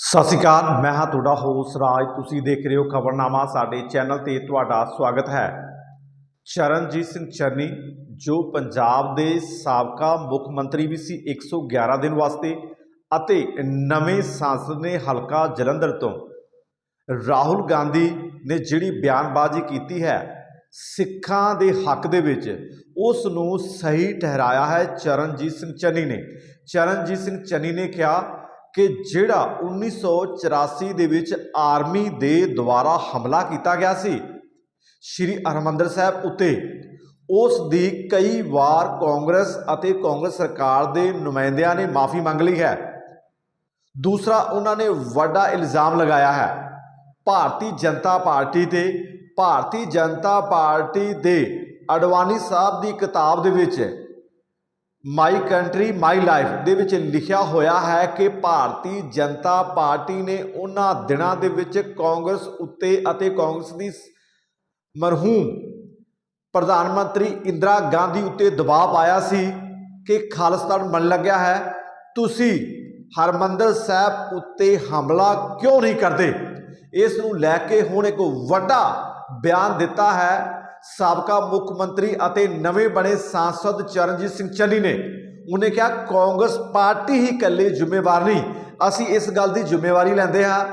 ਸਤਿ ਸ਼੍ਰੀ ਅਕਾਲ, ਮੈਂ ਹਾਂ ਤੁਹਾਡਾ ਹੋਸ ਰਾਜ। ਤੁਸੀਂ ਦੇਖ ਰਹੇ ਹੋ ਖਬਰਨਾਮਾ, ਸਾਡੇ ਚੈਨਲ ਤੇ ਤੁਹਾਡਾ ਸਵਾਗਤ ਹੈ। ਚਰਨਜੀਤ ਸਿੰਘ ਚੰਨੀ ਜੋ ਪੰਜਾਬ ਦੇ ਸਾਬਕਾ ਮੁੱਖ ਮੰਤਰੀ ਵੀ ਸੀ 111 ਦਿਨ ਵਾਸਤੇ, ਅਤੇ ਨਵੇਂ ਸਾਂਸਦ ਨੇ ਹਲਕਾ ਜਲੰਧਰ ਤੋਂ। ਰਾਹੁਲ ਗਾਂਧੀ ਨੇ ਜਿਹੜੀ ਬਿਆਨਬਾਜ਼ੀ ਕੀਤੀ ਹੈ, ਸਿੱਖਾਂ ਦੇ ਹੱਕ ਦੇ ਵਿੱਚ, ਉਸ ਨੂੰ ਸਹੀ ਠਹਿਰਾਇਆ ਹੈ ਚਰਨਜੀਤ ਸਿੰਘ ਚੰਨੀ ਨੇ। ਚਰਨਜੀਤ ਸਿੰਘ ਚੰਨੀ ਨੇ ਕਿਹਾ ਕਿ ਜਿਹੜਾ 1984 ਦੇ ਵਿੱਚ ਆਰਮੀ ਦੇ ਦੁਆਰਾ ਹਮਲਾ ਕੀਤਾ ਗਿਆ ਸੀ, ਸ਼੍ਰੀ ਹਰਿਮੰਦਰ ਸਾਹਿਬ ਉੱਤੇ, ਉਸ ਦੀ ਕਈ ਵਾਰ ਕਾਂਗਰਸ ਅਤੇ ਕਾਂਗਰਸ ਸਰਕਾਰ ਦੇ ਨੁਮਾਇੰਦਿਆਂ ਨੇ ਮਾਫੀ ਮੰਗ ਲਈ ਹੈ। ਦੂਸਰਾ, ਉਹਨਾਂ ਨੇ ਵੱਡਾ ਇਲਜ਼ਾਮ ਲਗਾਇਆ ਹੈ। ਭਾਰਤੀ ਜਨਤਾ ਪਾਰਟੀ ਤੇ ਭਾਰਤੀ ਜਨਤਾ ਪਾਰਟੀ ਦੇ ਅਡਵਾਨੀ ਸਾਹਿਬ ਦੀ ਕਿਤਾਬ ਦੇ ਵਿੱਚ ਮਾਈ ਕੰਟਰੀ ਮਾਈ ਲਾਈਫ ਦੇ ਵਿੱਚ ਲਿਖਿਆ ਹੋਇਆ ਹੈ ਕਿ ਭਾਰਤੀ ਜਨਤਾ ਪਾਰਟੀ ਨੇ ਉਹਨਾਂ ਦਿਨਾਂ ਦੇ ਵਿੱਚ ਕਾਂਗਰਸ ਉੱਤੇ ਅਤੇ ਕਾਂਗਰਸ ਦੀ ਮਰਹੂਮ ਪ੍ਰਧਾਨ ਮੰਤਰੀ ਇੰਦਰਾ ਗਾਂਧੀ ਉੱਤੇ ਦਬਾਅ ਪਾਇਆ ਸੀ ਕਿ ਖਾਲਿਸਤਾਨ ਬਣ ਲੱਗਿਆ ਹੈ। ਤੁਸੀਂ ਹਰਮੰਦਰ ਸਾਹਿਬ ਉੱਤੇ ਹਮਲਾ ਕਿਉਂ ਨਹੀਂ ਕਰਦੇ? ਇਸ ਨੂੰ ਲੈ ਕੇ ਹੁਣ ਇੱਕ ਵੱਡਾ ਬਿਆਨ ਦਿੱਤਾ ਹੈ ਸਾਬਕਾ ਮੁੱਖ ਮੰਤਰੀ ਅਤੇ ਨਵੇਂ ਬਣੇ ਸਾਂਸਦ ਚਰਨਜੀਤ ਸਿੰਘ ਚੰਨੀ ਨੇ ਉਹਨੇ ਕਿਹਾ, ਕਾਂਗਰਸ ਪਾਰਟੀ ਹੀ ਇਕੱਲੇ ਜ਼ਿੰਮੇਵਾਰ ਨਹੀਂ। ਅਸੀਂ ਇਸ ਗੱਲ ਦੀ ਜ਼ਿੰਮੇਵਾਰੀ ਲੈਂਦੇ ਹਾਂ।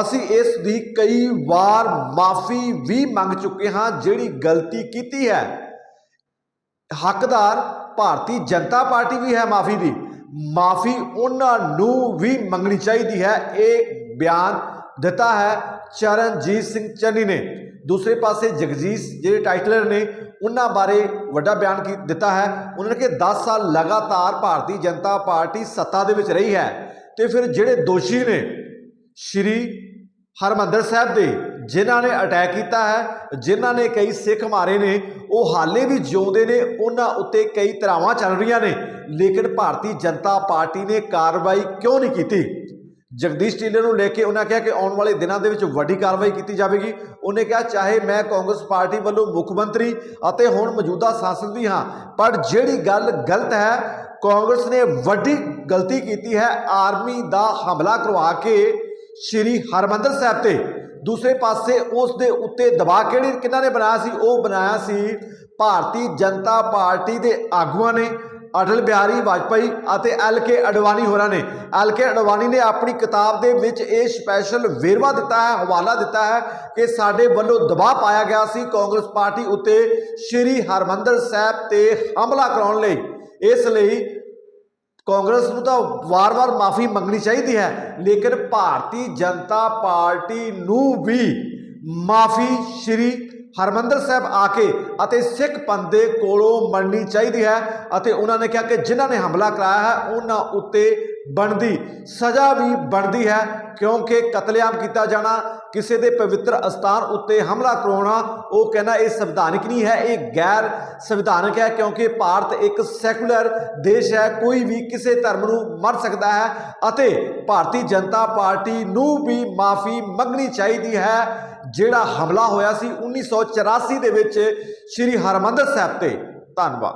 ਅਸੀਂ ਇਸ ਦੀ ਕਈ ਵਾਰ ਮਾਫੀ ਵੀ ਮੰਗ ਚੁੱਕੇ ਹਾਂ, ਜਿਹੜੀ ਗਲਤੀ ਕੀਤੀ ਹੈ। ਹੱਕਦਾਰ ਭਾਰਤੀ ਜਨਤਾ ਪਾਰਟੀ ਵੀ ਹੈ ਮਾਫੀ ਦੀ। ਮਾਫੀ ਉਹਨਾਂ ਨੂੰ ਵੀ ਮੰਗਣੀ ਚਾਹੀਦੀ ਹੈ, ਇਹ ਬਿਆਨ ਦਿੱਤਾ ਹੈ ਚਰਨਜੀਤ ਸਿੰਘ ਚੰਨੀ ਨੇ। ਦੂਸਰੇ ਪਾਸੇ ਜਗਜੀਤ ਜਿਹੜੇ ਟਾਈਟਲਰ ਨੇ, ਉਹਨਾਂ ਬਾਰੇ ਵੱਡਾ ਬਿਆਨ ਕੀ ਦਿੱਤਾ ਹੈ? ਉਹਨਾਂ ਨੇ ਕਿ 10 ਸਾਲ ਲਗਾਤਾਰ ਭਾਰਤੀ ਜਨਤਾ ਪਾਰਟੀ ਸੱਤਾ ਦੇ ਵਿੱਚ ਰਹੀ ਹੈ। ਤੇ ਫਿਰ ਜਿਹੜੇ ਦੋਸ਼ੀ ਨੇ, ਸ਼੍ਰੀ ਹਰਮੰਦਰ ਸਾਹਿਬ ਦੇ, ਜਿਨ੍ਹਾਂ ਨੇ ਅਟੈਕ ਕੀਤਾ ਹੈ, ਜਿਨ੍ਹਾਂ ਨੇ ਕਈ ਸਿੱਖ ਮਾਰੇ ਨੇ, ਉਹ ਹਾਲੇ ਵੀ ਜਿਉਂਦੇ ਨੇ, ਉਹਨਾਂ ਉੱਤੇ ਕਈ ਤਰਾਵਾਂ ਚੱਲ ਰਹੀਆਂ ਨੇ। ਲੇਕਿਨ ਭਾਰਤੀ ਜਨਤਾ ਪਾਰਟੀ ਨੇ ਕਾਰਵਾਈ ਕਿਉਂ ਨਹੀਂ ਕੀਤੀ? ਜਗਦੀਸ਼ ਟੀਲੇ ਨੂੰ ਲੈ ਕੇ ਉਹਨਾਂ ਕਿਹਾ ਕਿ ਆਉਣ ਵਾਲੇ ਦਿਨਾਂ ਦੇ ਵਿੱਚ ਵੱਡੀ ਕਾਰਵਾਈ ਕੀਤੀ ਜਾਵੇਗੀ। ਉਹਨੇ ਕਿਹਾ, ਚਾਹੇ ਮੈਂ ਕਾਂਗਰਸ ਪਾਰਟੀ ਵੱਲੋਂ ਮੁੱਖ ਮੰਤਰੀ ਅਤੇ ਹੁਣ ਮੌਜੂਦਾ ਸਾਂਸਦ ਵੀ ਹਾਂ, ਪਰ ਜਿਹੜੀ ਗੱਲ ਗਲਤ ਹੈ, ਕਾਂਗਰਸ ਨੇ ਵੱਡੀ ਗਲਤੀ ਕੀਤੀ ਹੈ। ਆਰਮੀ ਦਾ ਹਮਲਾ ਕਰਵਾ ਕੇ ਸ਼੍ਰੀ ਹਰਮੰਦਰ ਸਾਹਿਬ ਤੇ। ਦੂਸਰੇ ਪਾਸੇ ਉਸ ਦੇ ਉੱਤੇ ਦਬਾਅ ਕਿਹੜੀ ਕਿਹਨਾਂ ਨੇ ਬਣਾਇਆ ਸੀ? ਉਹ ਬਣਾਇਆ ਸੀ, ਭਾਰਤੀ ਜਨਤਾ ਪਾਰਟੀ ਦੇ ਆਗੂਆਂ ਨੇ। ਅਟਲ ਬਿਹਾਰੀ ਵਾਜਪਾਈ ਅਤੇ ਐਲ ਕੇ ਅਡਵਾਨੀ ਹੋਰਾਂ ਨੇ। ਐਲ ਕੇ ਅਡਵਾਨੀ ਨੇ ਆਪਣੀ ਕਿਤਾਬ ਦੇ ਵਿੱਚ ਇਹ ਸਪੈਸ਼ਲ ਵੇਰਵਾ ਦਿੱਤਾ ਹੈ, ਹਵਾਲਾ ਦਿੱਤਾ ਹੈ ਕਿ ਸਾਡੇ ਵੱਲੋਂ ਦਬਾਅ ਪਾਇਆ ਗਿਆ ਸੀ ਕਾਂਗਰਸ ਪਾਰਟੀ ਉੱਤੇ ਸ਼੍ਰੀ ਹਰਮੰਦਰ ਸਾਹਿਬ ਤੇ ਹਮਲਾ ਕਰਾਉਣ ਲਈ। ਇਸ ਲਈ ਕਾਂਗਰਸ ਨੂੰ ਤਾਂ ਵਾਰ-ਵਾਰ ਮਾਫੀ ਮੰਗਣੀ ਚਾਹੀਦੀ ਹੈ, ਲੇਕਿਨ ਭਾਰਤੀ ਜਨਤਾ ਪਾਰਟੀ ਨੂੰ ਵੀ ਮਾਫੀ ਸ਼੍ਰੀ ਹਰਮੰਦਰ ਸਾਹਿਬ ਆ ਕੇ ਅਤੇ ਸਿੱਖ ਪੰਥ ਦੇ ਕੋਲੋਂ ਮੰਨਣੀ ਚਾਹੀਦੀ ਹੈ ਅਤੇ ਉਹਨਾਂ ਨੇ ਕਿਹਾ ਕਿ ਜਿਨ੍ਹਾਂ ਨੇ ਹਮਲਾ ਕਰਾਇਆ ਹੈ, ਉਹਨਾਂ ਉੱਤੇ ਬਣਦੀ ਸਜ਼ਾ ਵੀ ਬਣਦੀ ਹੈ ਕਿਉਂਕਿ ਕਤਲੇਆਮ ਕੀਤਾ ਜਾਣਾ ਕਿਸੇ ਦੇ ਪਵਿੱਤਰ ਅਸਥਾਨ ਉੱਤੇ ਹਮਲਾ ਕਰਾਉਣਾ, ਉਹ ਕਹਿੰਦਾ ਇਹ ਸੰਵਿਧਾਨਕ ਨਹੀਂ ਹੈ, ਇਹ ਗੈਰ ਸੰਵਿਧਾਨਕ ਹੈ ਕਿਉਂਕਿ ਭਾਰਤ ਇੱਕ ਸੈਕੂਲਰ ਦੇਸ਼ ਹੈ, ਕੋਈ ਵੀ ਕਿਸੇ ਧਰਮ ਨੂੰ ਮਰ ਸਕਦਾ ਹੈ ਅਤੇ ਭਾਰਤੀ ਜਨਤਾ ਪਾਰਟੀ ਨੂੰ ਵੀ ਮਾਫੀ ਮੰਗਣੀ ਚਾਹੀਦੀ ਹੈ। ਜਿਹੜਾ ਹਮਲਾ ਹੋਇਆ ਸੀ 1984 ਦੇ ਵਿੱਚ ਸ੍ਰੀ ਹਰਮੰਦਰ ਸਾਹਿਬ ਤੇ। ਧੰਨਵਾਦ।